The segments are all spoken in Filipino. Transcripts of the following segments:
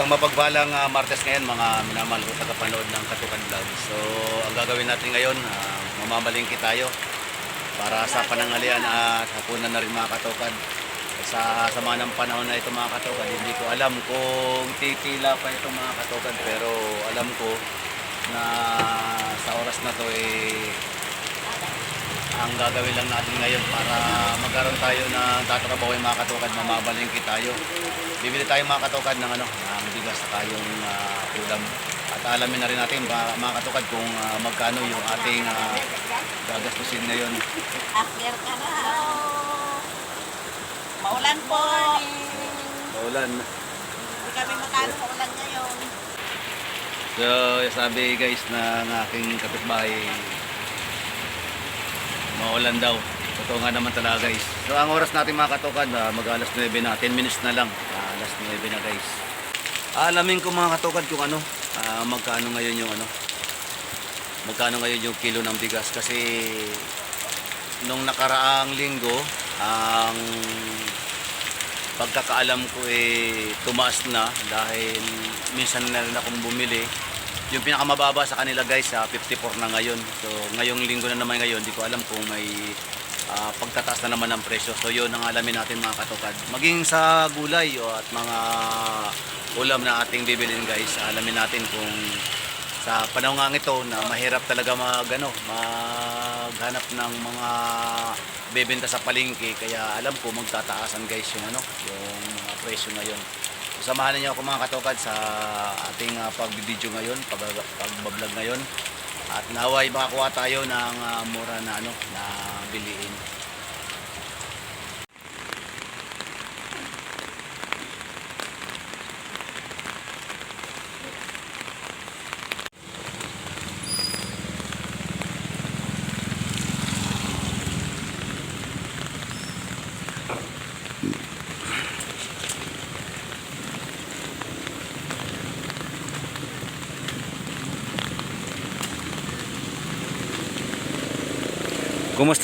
Isang mapagbalang ah, Martes ngayon mga minamahal ko tagapanood ng Katukan Vlog. So, ang gagawin natin ngayon, uh, mamamalingki tayo para sa panangalian at hapunan na rin mga katukan. Sa sama ng panahon na ito mga katukan, hindi ko alam kung titila pa ito mga katukan pero alam ko na sa oras na to eh ang gagawin lang natin ngayon para magkaroon tayo ng tatrabaho yung mga katukan, mamabalingki tayo. Bibili tayo mga katukan ng ano, ng bigas sa tayong uh, ulam. At alamin na rin natin ba, mga katukan kung ah, magkano yung ating uh, gagastusin ngayon. After ka na. Maulan po. Maulan. Hindi kami makano maulan ngayon. So, sabi guys ng aking kapitbahay, maulan daw. Totoo nga naman talaga guys. So, ang oras natin mga katukan, uh, mag alas 9 na, 10 minutes na lang. Ah, alas 9 na guys. Alamin ko mga katukan kung ano, ah, magkano ngayon yung ano, magkano ngayon yung kilo ng bigas. Kasi, nung nakaraang linggo, ang pagkakaalam ko eh tumaas na dahil minsan na rin akong bumili yung pinakamababa sa kanila guys sa 54 na ngayon. So ngayong linggo na naman ngayon di ko alam kung may ah, pagtataas na naman ng presyo. So yun ang alamin natin mga katukad maging sa gulay o at mga ulam na ating bibilin guys alamin natin kung sa panahon nga ito na mahirap talaga mag, ano, maghanap ng mga bebenta sa palengke. Kaya alam ko magtataasan guys yung ano yung presyo ngayon samahan niyo ako mga katokad sa ating uh, pagbibideo ngayon pag pagbablog ngayon. At naway makakuha tayo ng ah, mura na ano na biliin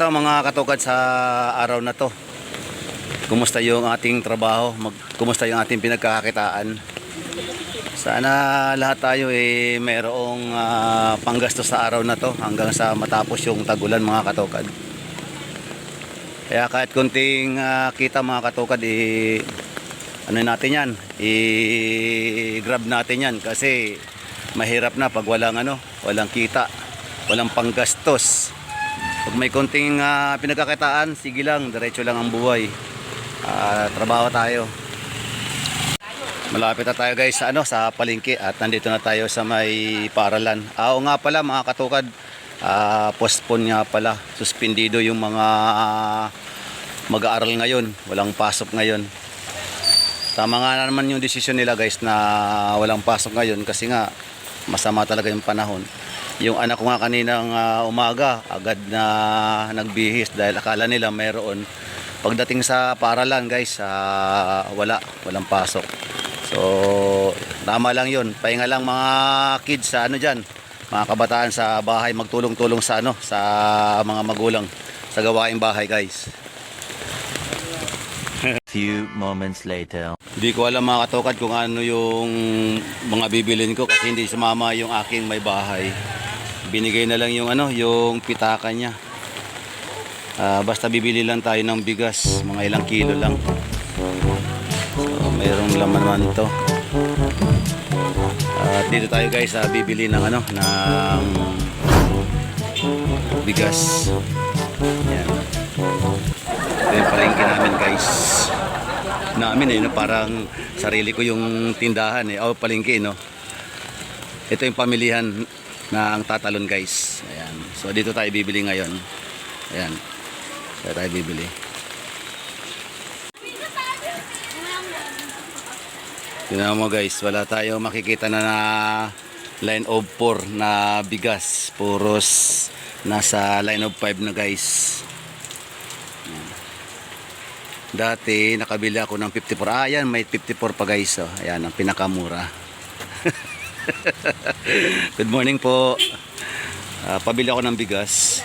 Kumusta mga katokad sa araw na to? Kumusta yung ating trabaho? Mag, kumusta yung ating pinagkakakitaan? Sana lahat tayo eh mayroong ah, panggastos sa araw na to hanggang sa matapos yung tagulan mga katokad. Kaya kahit konting ah, kita mga katokad eh ano natin yan, i-grab natin yan kasi mahirap na pag walang ano, walang kita, walang panggastos. Pag may konting ah, pinagkakitaan, sige lang, diretso lang ang buhay. Ah, trabaho tayo. Malapit na tayo guys sa ano sa palengke at nandito na tayo sa may paralan. Ah, nga pala mga katukad, ah, postpone nga pala, suspendido yung mga ah, mag-aaral ngayon, walang pasok ngayon. Tama nga naman yung desisyon nila guys na walang pasok ngayon kasi nga masama talaga yung panahon. Yung anak ko nga kaninang ah, umaga, agad na nagbihis dahil akala nila mayroon. Pagdating sa paralan guys, ah, wala, walang pasok. So, tama lang yun. Pahinga lang mga kids sa ano dyan, mga kabataan sa bahay, magtulong-tulong sa ano, sa mga magulang sa gawaing bahay guys. Few moments later. Hindi ko alam mga katokad kung ano yung mga bibilin ko kasi hindi sumama yung aking may bahay. Binigay na lang yung ano, yung pitaka niya. Ah, basta bibili lang tayo ng bigas, mga ilang kilo lang. So, mayroong laman naman ito. At dito tayo guys, ah, bibili ng ano, ng bigas. Yan. Ito yung palengke namin guys namin eh, no? parang sarili ko yung tindahan eh, o palengke no. Ito yung pamilihan na ang tatalon guys. Ayan. So dito tayo bibili ngayon. Ayan. Dito tayo bibili. Tingnan mo guys, wala tayo makikita na, na line of 4 na bigas. Puros nasa line of 5 na guys. Dati nakabili ako ng 54. Ah, yan, may 54 pa guys. Oh. Ayan, ang pinakamura. Good morning po. Ah, pabili ako ng bigas.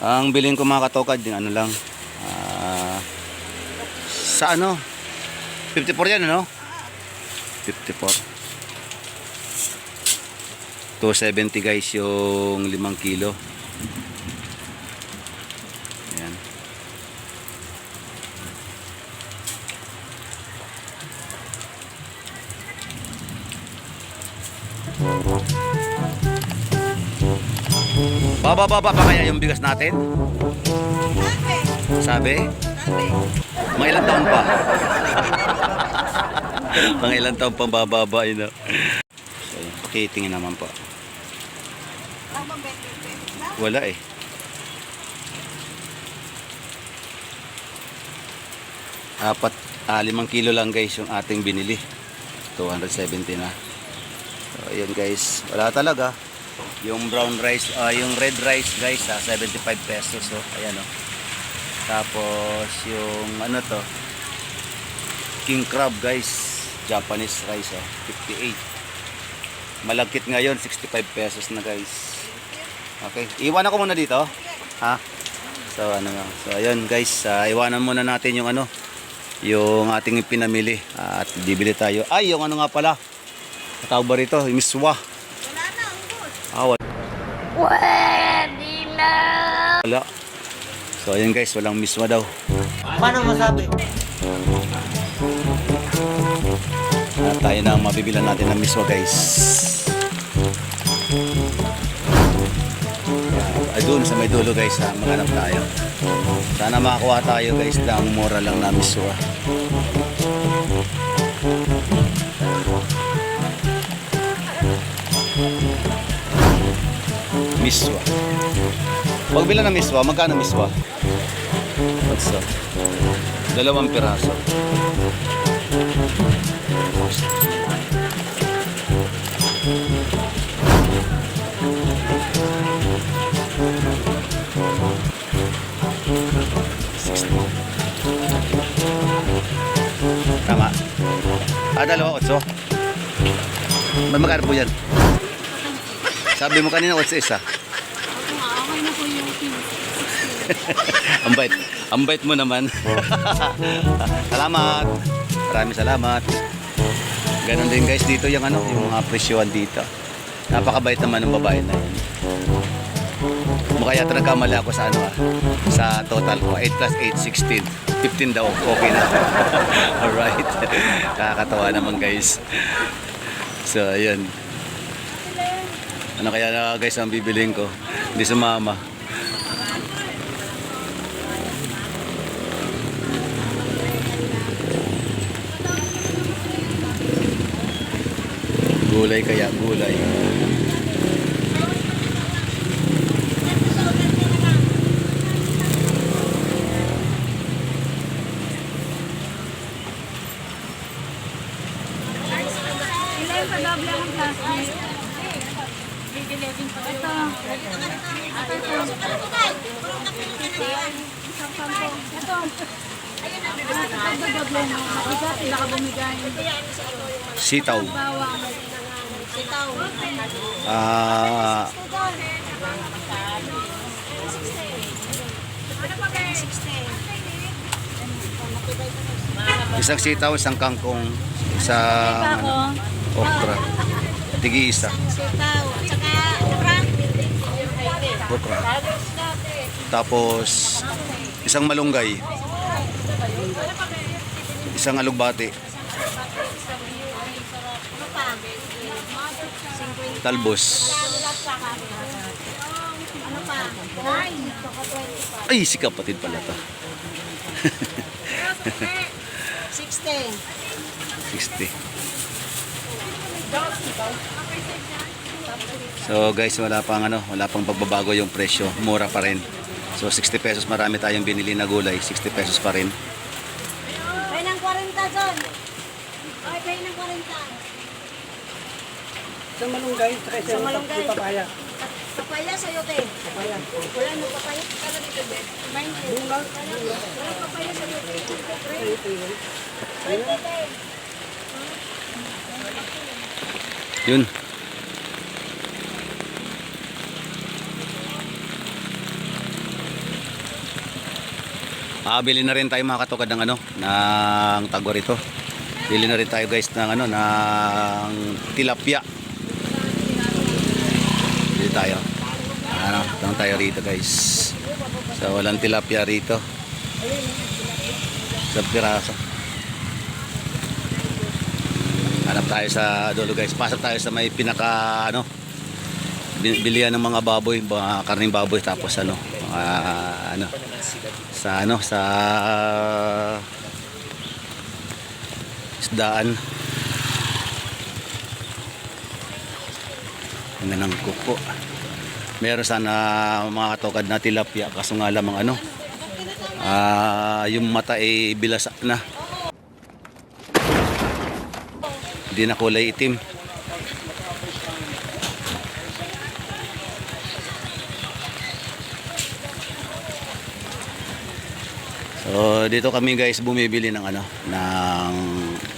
Ang bilhin ko mga katokad, ano lang. ah, sa ano? 54 yan, ano? 54. 270 guys yung 5 kilo. Baba baba pa kaya yung bigas natin? Sabi. Sabi? Sabi. Mga ilang taon pa? Mga ilang taon pang bababa yun. So, pakitingin naman po. Ako, 20 pesos na. Wala eh. Apat, ah, limang kilo lang guys yung ating binili. 270 na. So, ayun guys. Wala talaga. Yung brown rice, ah, yung red rice guys, ah, 75 pesos. So, ayan oh. Tapos, yung ano to, king crab guys, Japanese rice oh, 58. Malagkit ngayon, 65 pesos na guys. Okay, iwanan ko muna dito. Ha? So ano nga. So ayun guys, ah, iwanan muna natin yung ano, yung ating pinamili at bibili tayo. Ay, yung ano nga pala. Tawag ba rito? Yung miswa. Ah, wala. Pwede na. Wala. So ayun guys, walang miswa daw. Paano masabi? At tayo na ang mabibilan natin ng miswa guys. Ay doon sa may dulo guys ha, maghanap tayo. Sana makakuha tayo guys ng mura lang na miswa. Miswa. Pag bilan ng miswa, magkano miswa? What's up? Dalawang piraso. Tama. Ah, dalawa, otso. Magkano po yan? Sabi mo kanina, otso isa. ang bait. Ang bait mo naman. salamat. Maraming salamat. Ganon din guys dito yung ano, yung mga presyohan dito. Napakabait naman ng babae na yan. Mukha yata nagkamali ako sa ano ah, sa total ko. 8 plus 8, 16. 15 daw. Okay na. Alright. Nakakatawa naman guys. So, ayun. Ano kaya na guys ang bibiling ko? Hindi sumama. Gulay kaya, gulay. Ilan pa doble ang plastic? 11 pa Ito. Ito. Sitaw. Ah. Isang sitaw, isang kangkong, isang ano, okra. Tigi isa. Sitaw. Okra. Tapos, isang malunggay. Isang alugbati. Talbos. Pa? Nine. Saka 25. Ay, si kapatid pala to. 16. 60. So guys, wala pang ano, wala pang pagbabago yung presyo. Mura pa rin. So 60 pesos marami tayong binili na gulay, 60 pesos pa rin. Kaya ng 40 doon. Ay, kaya ng 40. Sa malunggay, sa Sa malunggay. papaya. Papaya sa'yo, te. Papaya. Wala no papaya. Kala dito, te. Bunga. Wala papaya sa'yo, te. Yun. Ah, bili na rin tayo mga katokad ng ano, ng tagwa rito. Bili na rin tayo guys ng ano ng tilapia. Bili tayo. Ano, tanong tayo rito guys. So walang tilapia rito. Sa piraso. Hanap tayo sa dulo guys. Pasok tayo sa may pinaka ano bi- bilihan ng mga baboy, mga karning baboy tapos ano, mga ano sa ano sa isdaan. Ang ng kuko. Meron sana mga katokad na tilapia kaso nga lamang ano ah yung mata ay bilasa na. Hindi na kulay itim. So dito kami guys bumibili ng ano ng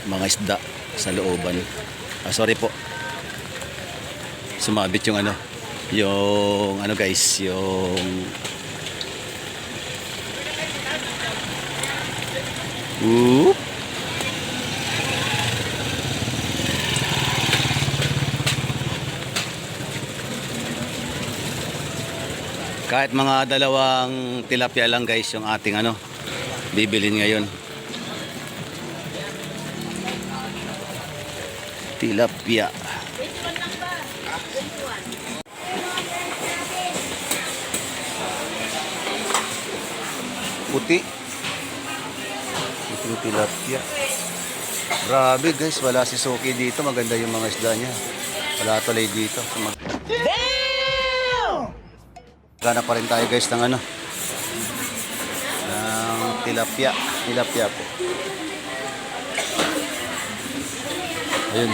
mga isda sa looban. Ah, sorry po. Sumabit yung ano yung ano guys yung Oop. Kahit mga dalawang tilapia lang guys yung ating ano bibilin ngayon. Tilapia. Puti. Puting tilapia. Grabe guys, wala si Soki dito. Maganda yung mga isda niya. Wala tuloy dito. Mag- Gana pa rin tayo guys ng ano. Tilapia. Tilapia po. Ayun.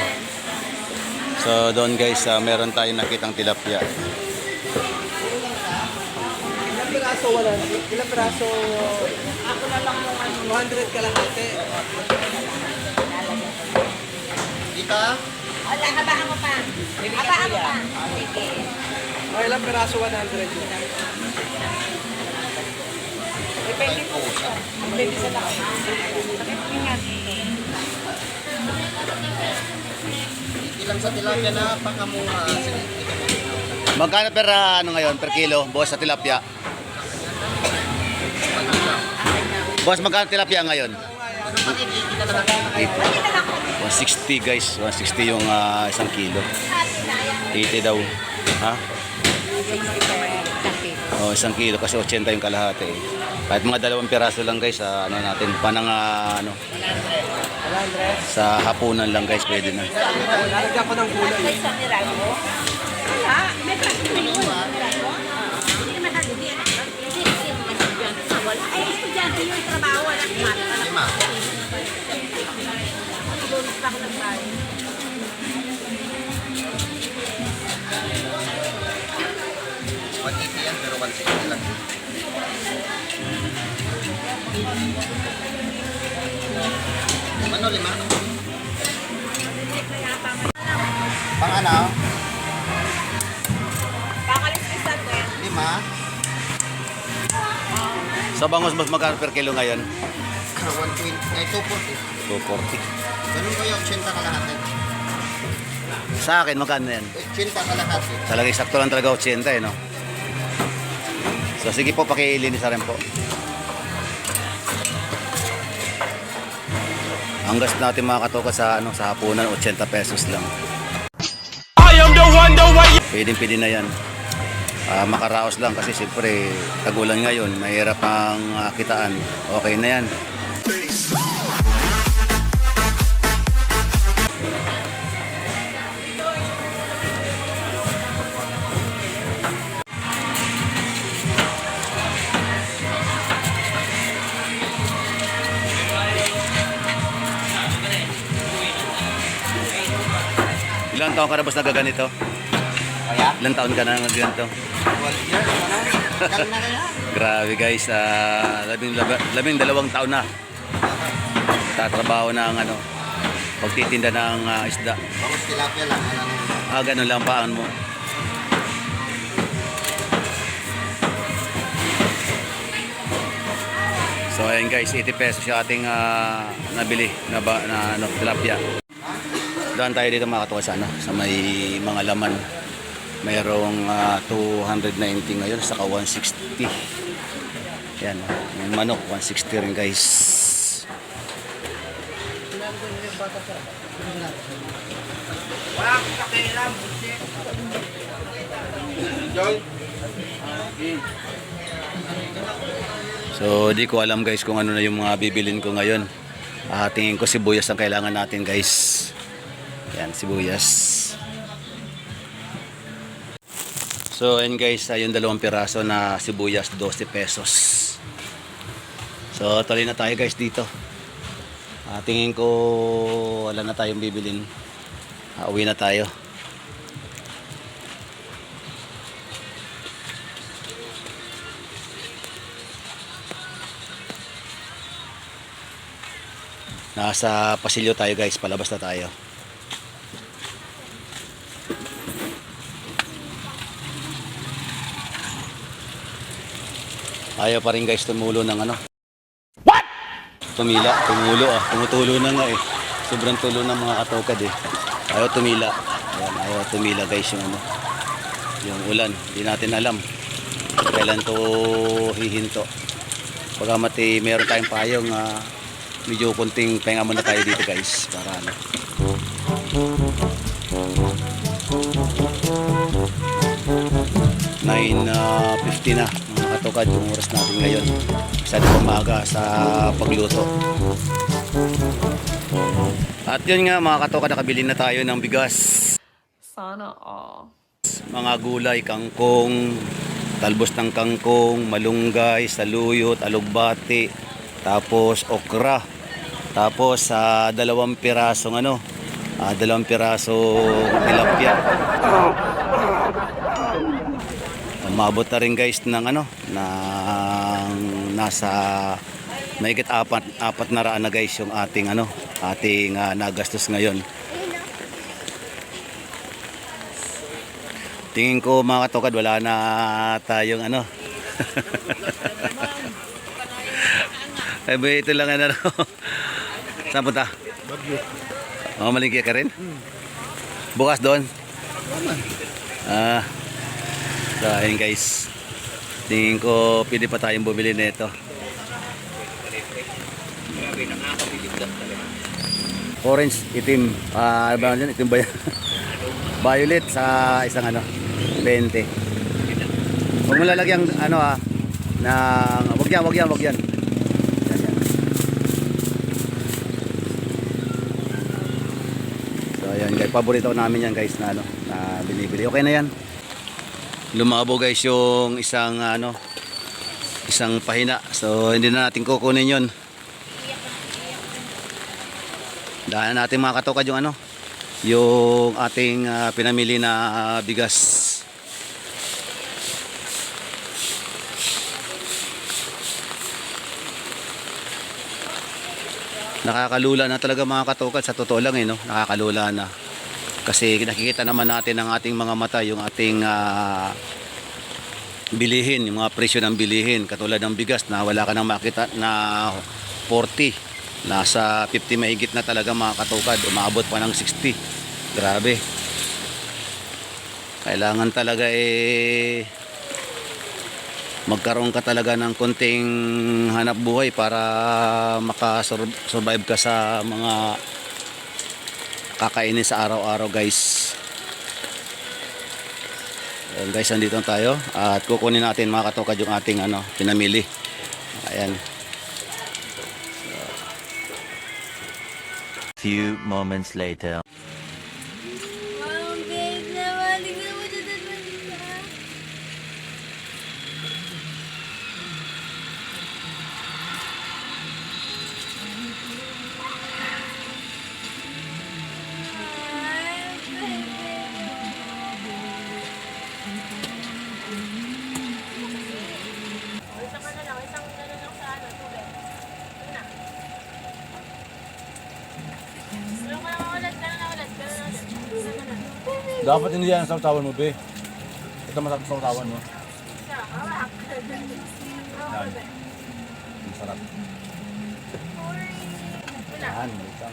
So doon guys, ah, meron tayong nakitang tilapia. Ilang piraso wala? Ilang piraso? Ako na lang yung ano, 200 kalahati. Ika? Wala, habaan mo pa. Habaan mo pa. Sige. O ilang piraso 100 yun? Depende po. Depende sa laki. Ilang sa tilapia na pangamunga? Magkano per ah, ano ngayon per kilo boss sa tilapia? Boss magkano tilapia ngayon? 160 guys, 160 yung ah, isang kilo. 80 daw. Ha? Oh, isang kilo kasi 80 yung kalahati. eh. Kahit mga dalawang piraso lang guys, sa ano natin, panang ah, ano, sa hapunan lang guys, pwede na. Lalagyan ko ng gulay. Sa nirago. Wala. May plastic na yun. Nirago? Hindi naman natin. Hindi Hindi naman estudyante sa wala. Ay, estudyante yung trabaho. Wala. Lima. Bonus pa ako nagbayad. yan pero 160 lang. Ano lima? Pang ano? Kakalispisan ko yan. Lima? Sa bangos mas magkano per kilo ngayon? 120, ay 240. 240. Ganun ko yung 80 kalahati. Sa akin, magkano yan? 80 kalahati. Talaga sakto lang talaga 80 eh, no? So sige po, pakilinis na rin po. Ang gas natin mga katoka sa ano sa hapunan 80 pesos lang. I am the one the way. Pwedeng pwede na yan. Ah, makaraos lang kasi siyempre tagulan ngayon, mahirap ang ah, kitaan. Okay na yan. Taon ka na boss nagaganito? Kaya? Ilang taon ka na nagaganito? 12 years. Ano? Na kaya? Grabe guys, ah, labing, labing dalawang taon na. Tatrabaho na ang ano, pagtitinda ng ah, isda. Bakit tilapia lang? Ano? Ah, ganun lang paan mo. So ayan guys, 80 pesos yung ating ah, nabili na, ba, na ano, tilapia. Doon tayo dito mga katuwa sa, ano, sa may mga laman. Mayroong ah, 290 ngayon, saka 160. Yan, yung manok, 160 rin guys. So, di ko alam guys kung ano na yung mga bibilin ko ngayon. Ah, tingin ko sibuyas ang kailangan natin guys. Yan, sibuyas. So, ayun guys, yung dalawang piraso na sibuyas, 12 pesos. So, tuloy na tayo guys dito. Ah, tingin ko wala na tayong bibilin. Ah, uwi na tayo. Nasa pasilyo tayo guys, palabas na tayo. Ayaw pa rin guys tumulo ng ano. What? Tumila, tumulo ah. Tumutulo na nga eh. Sobrang tulo ng mga katokad eh. Ayaw tumila. Ayan, ayaw tumila guys yung ano. Yung ulan. Hindi natin alam. Kailan to hihinto. Pagamat eh, meron tayong payong ah, medyo kunting pahinga muna tayo dito guys. Para ano. Nine uh, 50 na mga katokad yung oras natin ngayon sa umaga sa pagluto at yun nga mga katokad nakabili na tayo ng bigas Sana all. mga gulay, kangkong, talbos ng kangkong, malunggay, saluyot, alugbati, tapos okra, tapos sa dalawang pirasong ano, ah, dalawang pirasong tilapia. Umabot na rin guys ng ano, ng nasa mahigit apat, apat na raan na guys yung ating ano, ating ah, nagastos ngayon. Tingin ko mga katokad, wala na tayong ano. Ay ba ito lang ano. Saan punta? Oh, malingki ka rin? Bukas doon? Ah. So, ayun guys. Tingin ko pwede pa tayong bumili nito. Orange, itim. Ah, ano ba yun? Itim ba yan? Violet sa isang ano, 20. Huwag mo lalagyan ano ah, ng, wag yan, wag yan, wag yan. So ayan guys, paborito namin yan guys na ano, na binibili. Okay na yan. Lumabo guys yung isang ano, isang pahina. So hindi na natin kukunin yon. Dahil natin mga katokad yung ano, yung ating ah, pinamili na ah, bigas. Nakakalula na talaga mga katokad sa totoo lang eh no, nakakalula na. Kasi nakikita naman natin ng ating mga mata yung ating ah, bilihin, yung mga presyo ng bilihin. Katulad ng bigas na wala ka nang makita na 40 nasa 50 mahigit na talaga mga katukad. Umaabot pa ng 60 grabe. Kailangan talaga eh magkaroon ka talaga ng konting hanap buhay para makasurvive ka sa mga kakainin sa araw-araw guys Ayan guys, nandito na tayo at kukunin natin mga katukad yung ating ano, pinamili. Ayan. Few moments later. Dapat hindi yan ang sautawan mo, be. Ito masarap sa sautawan mo. Yan. Sarap. Yan, wait lang.